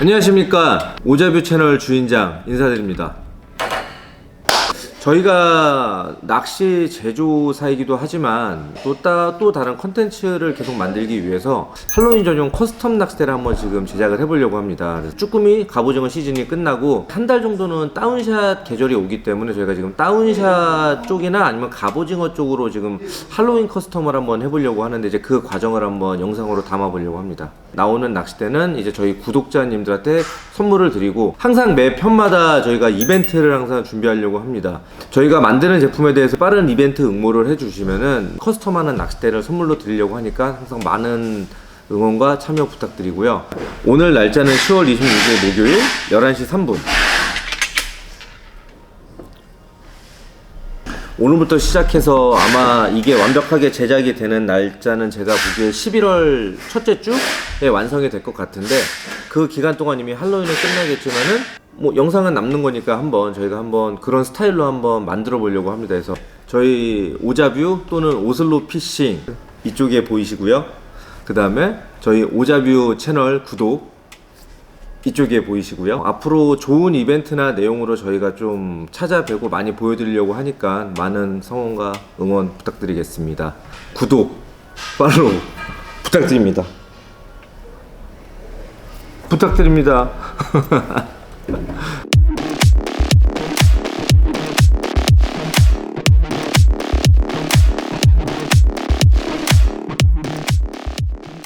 안녕하십니까. 오자뷰 채널 주인장 인사드립니다 저희가 낚시 제조사이기도 하지만 또, 따, 또 다른 컨텐츠를 계속 만들기 위해서 할로윈 전용 커스텀 낚싯대를 한번 지금 제작을 해보려고 합니다. 그래서 쭈꾸미 갑오징어 시즌이 끝나고 한 달 정도는 다운샷 계절이 오기 때문에 저희가 지금 다운샷 쪽이나 아니면 갑오징어 쪽으로 지금 할로윈 커스텀을 한번 해보려고 하는데 이제 그 과정을 한번 영상으로 담아보려고 합니다. 나오는 낚싯대는 이제 저희 구독자님들한테 선물을 드리고 항상 매 편마다 저희가 이벤트를 항상 준비하려고 합니다. 저희가 만드는 제품에 대해서 빠른 이벤트 응모를 해주시면은 커스텀하는 낚싯대를 선물로 드리려고 하니까 항상 많은 응원과 참여 부탁드리고요. 오늘 날짜는 10월 26일 목요일 11시 3분. 오늘부터 시작해서 아마 이게 완벽하게 제작이 되는 날짜는 제가 보기에 11월 첫째 주에 완성이 될 것 같은데 그 기간 동안 이미 할로윈은 끝나겠지만은 뭐 영상은 남는 거니까 한번 저희가 한번 그런 스타일로 한번 만들어 보려고 합니다. 그래서 저희 오자뷰 또는 오슬로 피싱 이쪽에 보이시고요. 그 다음에 저희 오자뷰 채널 구독 이쪽에 보이시고요. 앞으로 좋은 이벤트나 내용으로 저희가 좀 찾아뵈고 많이 보여드리려고 하니까 많은 성원과 응원 부탁드리겠습니다. 구독, 팔로우 부탁드립니다. 부탁드립니다.